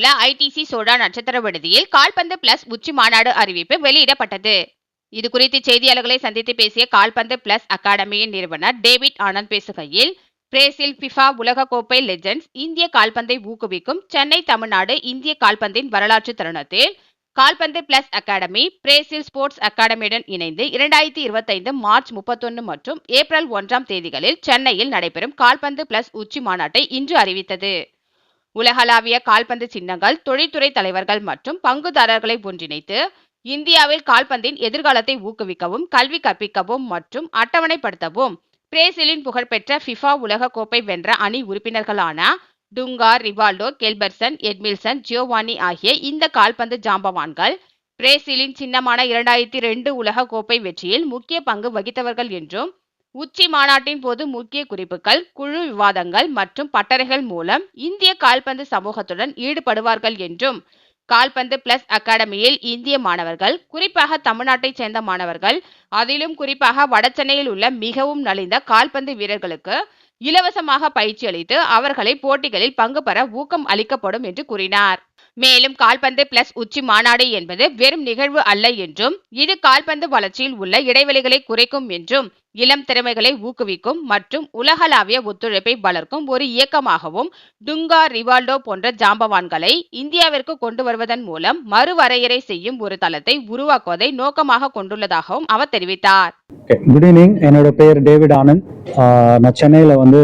உள்ள ITC soda நட்சத்திர விடுதியில் கால்பந்து பிளஸ் உச்சி மாநாடு அறிவிப்பு வெளியிடப்பட்டது. இது குறித்து செய்தியாளர்களை சந்தித்து பேசிய கால்பந்து பிளஸ் அகாடமியின் நிறுவனர் டேவிட் ஆனந்த் பேசுகையில் பிரேசில் பிஃபா உலகக்கோப்பை லெஜண்ட்ஸ் இந்திய கால்பந்தை ஊக்குவிக்கும் சென்னை தமிழ்நாடு இந்திய கால்பந்தின் வரலாற்று தருணத்தில் கால்பந்து பிளஸ் அகாடமி பிரேசில் ஸ்போர்ட்ஸ் அகாடமியுடன் இணைந்து இரண்டாயிரத்தி இருபத்தைந்து மார்ச் முப்பத்தொன்னு மற்றும் ஏப்ரல் ஒன்றாம் தேதிகளில் சென்னையில் நடைபெறும் கால்பந்து பிளஸ் உச்சி மாநாட்டை இன்று அறிவித்தது. உலகளாவிய கால்பந்து சின்னங்கள் தொழில்துறை தலைவர்கள் மற்றும் பங்குதாரர்களை ஒன்றிணைத்து இந்தியாவில் கால்பந்தின் எதிர்காலத்தை ஊக்குவிக்கவும் கல்வி கற்பிக்கவும் மற்றும் அட்டவணைப்படுத்தவும் பிரேசிலின் புகழ்பெற்ற ஃபிஃபா உலக கோப்பை வென்ற அணி உறுப்பினர்களான டுங்கா ரிவால்டோ கெல்பர்சன் எட்மில்சன் ஜியோவானி ஆகிய இந்த கால்பந்து ஜாம்பவான்கள் பிரேசிலின் சின்னமான இரண்டாயிரத்தி ரெண்டு உலக கோப்பை வெற்றியில் முக்கிய பங்கு வகித்தவர்கள் என்றும் உச்சி மாநாட்டின் போது முக்கிய குறிப்புகள் குழு விவாதங்கள் மற்றும் பட்டறைகள் மூலம் இந்திய கால்பந்து சமூகத்துடன் ஈடுபடுவார்கள் என்றும் கால்பந்து பிளஸ் அகாடமியில் இந்திய மாணவர்கள் குறிப்பாக தமிழ்நாட்டைச் சேர்ந்த மாணவர்கள் அதிலும் குறிப்பாக வடசென்னையில் உள்ள மிகவும் நலிந்த கால்பந்து வீரர்களுக்கு இலவசமாக பயிற்சி அளித்து அவர்களை போட்டிகளில் பங்கு பெற ஊக்கம் அளிக்கப்படும் என்று கூறினார். மேலும் கால்பந்து பிளஸ் உச்சி மாநாடு என்பது வெறும் நிகழ்வு அல்ல என்றும் இது கால்பந்து வளர்ச்சியில் உள்ள இடைவெளிகளை குறைக்கும் என்றும் இளம் திறமைகளை ஊக்குவிக்கும் மற்றும் உலகளாவிய ஒத்துழைப்பை வளர்க்கும் ஒரு இயக்கமாகவும் டுங்கா ரிவால்டோ போன்ற ஜாம்பவான்களை இந்தியாவிற்கு கொண்டு வருவதன் மூலம் மறுவரையறை செய்யும் ஒரு தளத்தை உருவாக்குவதை நோக்கமாக கொண்டுள்ளதாகவும் அவர் தெரிவித்தார். குட் ஈவினிங் என்னோட பெயர் டேவிட் ஆனந்த். நான் சென்னையில் வந்து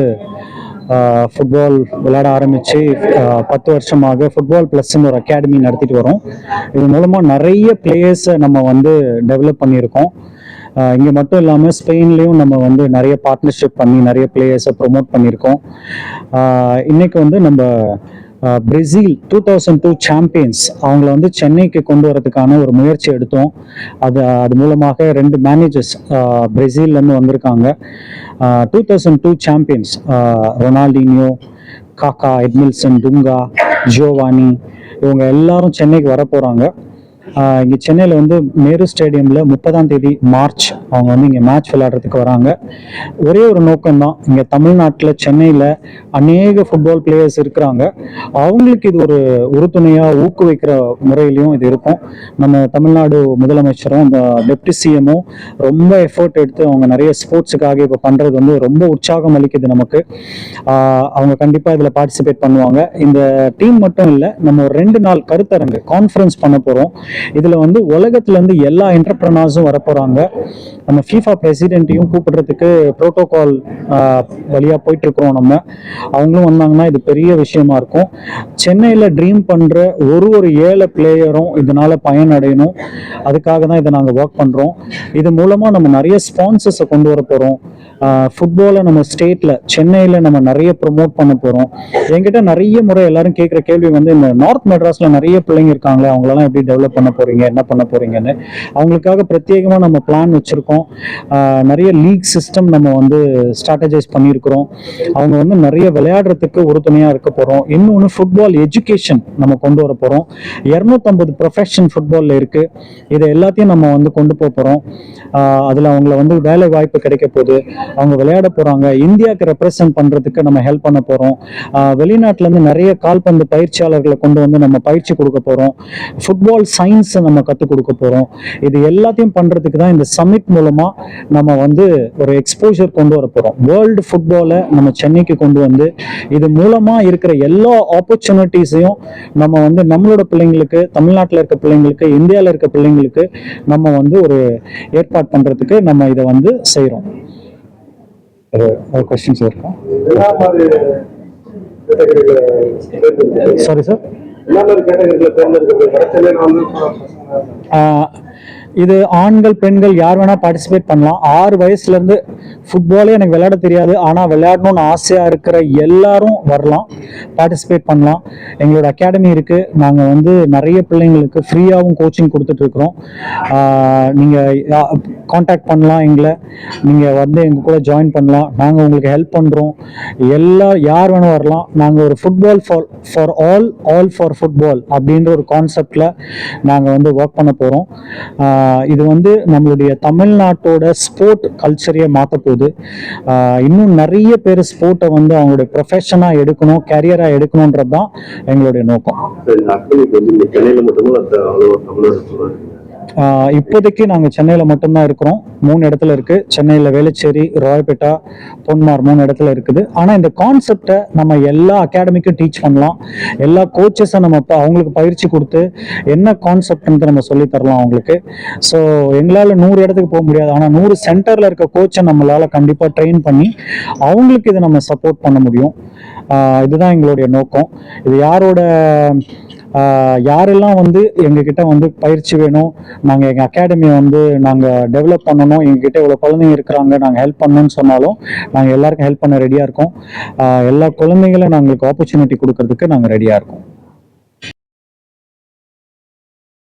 ஃபுட்பால் விளையாட ஆரம்பித்து பத்து வருஷமாக ஃபுட்பால் ப்ளஸ்ன்னு ஒரு அகாடமி நடத்திட்டு வரோம். இது மூலமாக நிறைய பிளேயர்ஸை நம்ம வந்து டெவலப் பண்ணியிருக்கோம். இங்கே மட்டும் இல்லாமல் ஸ்பெயின்லேயும் நம்ம வந்து நிறைய பார்ட்னர்ஷிப் பண்ணி நிறைய பிளேயர்ஸை ப்ரொமோட் பண்ணியிருக்கோம். இன்றைக்கி வந்து நம்ம Brazil two thousand two champions அவங்கள வந்து சென்னைக்கு கொண்டு வரதுக்கான ஒரு முயற்சி எடுத்தோம். அது அது மூலமாக ரெண்டு மேனேஜர்ஸ் பிரேசில்லேருந்து வந்திருக்காங்க. Two thousand two champions Ronaldinho Kaka Edmilson Dunga Giovanni இவங்க எல்லாரும் சென்னைக்கு வர போகிறாங்க இங்கே சென்னையில் வந்து நேரு ஸ்டேடியமில் முப்பதாம் தேதி மார்ச் அவங்க வந்து இங்கே மேட்ச் விளையாடுறதுக்கு வராங்க. ஒரே ஒரு நோக்கம்தான். இங்கே தமிழ்நாட்டில் சென்னையில் அநேக ஃபுட்பால் பிளேயர்ஸ் இருக்கிறாங்க. அவங்களுக்கு இது ஒரு உறுதுணையாக ஊக்குவிக்கிற முறையிலையும் இது இருக்கும். நம்ம தமிழ்நாடு முதலமைச்சரும் இந்த டெப்டி சிஎம்மும் ரொம்ப எஃபோர்ட் எடுத்து அவங்க நிறைய ஸ்போர்ட்ஸுக்காக இப்போ பண்ணுறது வந்து ரொம்ப உற்சாகம் அளிக்குது நமக்கு. அவங்க கண்டிப்பாக இதில் பார்ட்டிசிபேட் பண்ணுவாங்க. இந்த டீம் மட்டும் இல்லை நம்ம ஒரு ரெண்டு நாள் கருத்தரங்கு கான்ஃபரன்ஸ் பண்ண போகிறோம் இதில் வந்து உலகத்துலேருந்து எல்லா என்டர்பிரனர்ஸும் வரப்போகிறாங்க நம்ம ஃபீஃபா பிரசிடென்ட்டையும் கூப்பிடுறதுக்கு ப்ரோட்டோகால் வழியாக போயிட்டுருக்குறோம் நம்ம. அவங்களும் வந்தாங்கன்னா இது பெரிய விஷயமா இருக்கும். சென்னையில் ட்ரீம் பண்ணுற ஒரு ஒரு ஏழை பிளேயரும் இதனால் பயனடையணும். அதுக்காக தான் இதை நாங்கள் ஒர்க் பண்ணுறோம் இது மூலமாக நம்ம நிறைய ஸ்பான்சர்ஸை கொண்டு வர போகிறோம் ஃபுட்பாலை நம்ம ஸ்டேட்டில் சென்னையில் நம்ம நிறைய ப்ரொமோட் பண்ண போகிறோம் என்கிட்ட நிறைய முறை எல்லாரும் கேட்குற கேள்வி வந்து இந்த நார்த் மெட்ராஸில் நிறைய பிள்ளைங்க இருக்காங்களே அவங்களெல்லாம் எப்படி டெவலப் பண்ண போகிறீங்க என்ன பண்ண போகிறீங்கன்னு அவங்களுக்காக பிரத்யேகமாக நம்ம பிளான் வச்சுருக்கோம். நிறைய லீக் சிஸ்டம் நம்ம வந்து ஸ்ட்ராட்டஜைஸ் பண்ணியிருக்கிறோம். அவங்க வந்து நிறைய விளையாடுறதுக்கு உறுதுணையாக இருக்க போகிறோம் இன்னொன்று ஃபுட்பால் எஜுகேஷன் நம்ம கொண்டு வர போகிறோம் இரநூத்தம்பது ப்ரொஃபஷன் ஃபுட்பாலில் இருக்குது இதை எல்லாத்தையும் நம்ம வந்து கொண்டு போக போகிறோம் அதில் அவங்கள வந்து வேலை வாய்ப்பு கிடைக்க போகுது. அவங்க விளையாட போகிறாங்க இந்தியாவுக்கு ரெப்ரசன்ட் பண்ணுறதுக்கு நம்ம ஹெல்ப் பண்ண போகிறோம் வெளிநாட்டிலேருந்து நிறைய கால்பந்து பயிற்சியாளர்களை கொண்டு வந்து நம்ம பயிற்சி கொடுக்க போகிறோம் ஃபுட்பால் சயின்ஸை நம்ம கற்றுக் கொடுக்க போகிறோம் இது எல்லாத்தையும் பண்ணுறதுக்கு தான் இந்த சமிட் மூலமாக நம்ம வந்து ஒரு எக்ஸ்போஜர் கொண்டு வர போகிறோம் வேர்ல்டு ஃபுட்பாலை நம்ம சென்னைக்கு கொண்டு வந்து இது மூலமாக இருக்கிற எல்லா ஆப்பர்ச்சுனிட்டிஸையும் நம்ம வந்து நம்மளோட பிள்ளைங்களுக்கு தமிழ்நாட்டில் இருக்க பிள்ளைங்களுக்கு இந்தியாவில் இருக்க பிள்ளைங்களுக்கு நம்ம வந்து ஒரு ஏற்பாடு பண்ணுறதுக்கு நம்ம இதை வந்து செய்கிறோம் ஒரு கொஸ்டின்ஸ் இருக்கா சாரி சார் இது ஆண்கள் பெண்கள் யார் வேணால் பார்ட்டிசிபேட் பண்ணலாம். ஆறு வயசுலேருந்து ஃபுட்பாலே எனக்கு விளையாட தெரியாது. ஆனால் விளையாடணும்னு ஆசையாக இருக்கிற எல்லாரும் வரலாம். பார்ட்டிசிபேட் பண்ணலாம். எங்களோட அகாடமி இருக்குது நாங்கள் வந்து நிறைய பிள்ளைங்களுக்கு ஃப்ரீயாகவும் கோச்சிங் கொடுத்துட்ருக்குறோம் நீங்கள் காண்டாக்ட் பண்ணலாம் எங்களை. நீங்கள் வந்து எங்கள் கூட ஜாயின் பண்ணலாம். நாங்கள் உங்களுக்கு ஹெல்ப் பண்ணுறோம் எல்லா யார் வேணும் வரலாம். நாங்கள் ஒரு football for for all all for football அப்படின்ற ஒரு கான்செப்டில் நாங்கள் வந்து ஒர்க் பண்ண போகிறோம் இது வந்து நம்மளுடைய தமிழ்நாட்டோட ஸ்போர்ட் கல்ச்சரையே மாற்ற போகுது. இன்னும் நிறைய பேர் ஸ்போர்ட்டை வந்து அவங்களுடைய ப்ரொஃபஷனாக எடுக்கணும் கேரியராக எடுக்கணுன்றது தான் எங்களுடைய நோக்கம். இப்போதைக்கு நாங்கள் சென்னையில் மட்டும்தான் இருக்கிறோம். மூணு இடத்துல இருக்குது சென்னையில் வேளச்சேரி ராயப்பேட்டா பொன்மார் மூணு இடத்துல இருக்குது. ஆனால் இந்த கான்செப்டை நம்ம எல்லா அகாடமிக்கும் டீச் பண்ணலாம். எல்லா கோச்சஸை நம்ம இப்போ அவங்களுக்கு பயிற்சி கொடுத்து என்ன கான்செப்ட்ன்றது நம்ம சொல்லித் தரலாம் அவங்களுக்கு. ஸோ எங்களால் நூறு இடத்துக்கு போக முடியாது. ஆனால் நூறு சென்டரில் இருக்க கோச்சை நம்மளால் கண்டிப்பாக ட்ரெயின் பண்ணி அவங்களுக்கு இதை நம்ம சப்போர்ட் பண்ண முடியும். இதுதான் எங்களுடைய நோக்கம். இது யாரோட யாரெல்லாம் வந்து எங்ககிட்ட வந்து பயிற்சி வேணும் நாங்கள் எங்கள் அகாடமியை வந்து நாங்கள் டெவலப் பண்ணணும் எங்ககிட்ட இவ்வளோ குழந்தைங்க இருக்கிறாங்க நாங்கள் ஹெல்ப் பண்ணணும்னு சொன்னாலும் நாங்கள் எல்லாருக்கும் ஹெல்ப் பண்ண ரெடியாக இருக்கோம். எல்லா குழந்தைங்களும் நாங்களுக்கு ஆப்பர்ச்சுனிட்டி கொடுக்கறதுக்கு நாங்கள் ரெடியாக இருக்கோம்.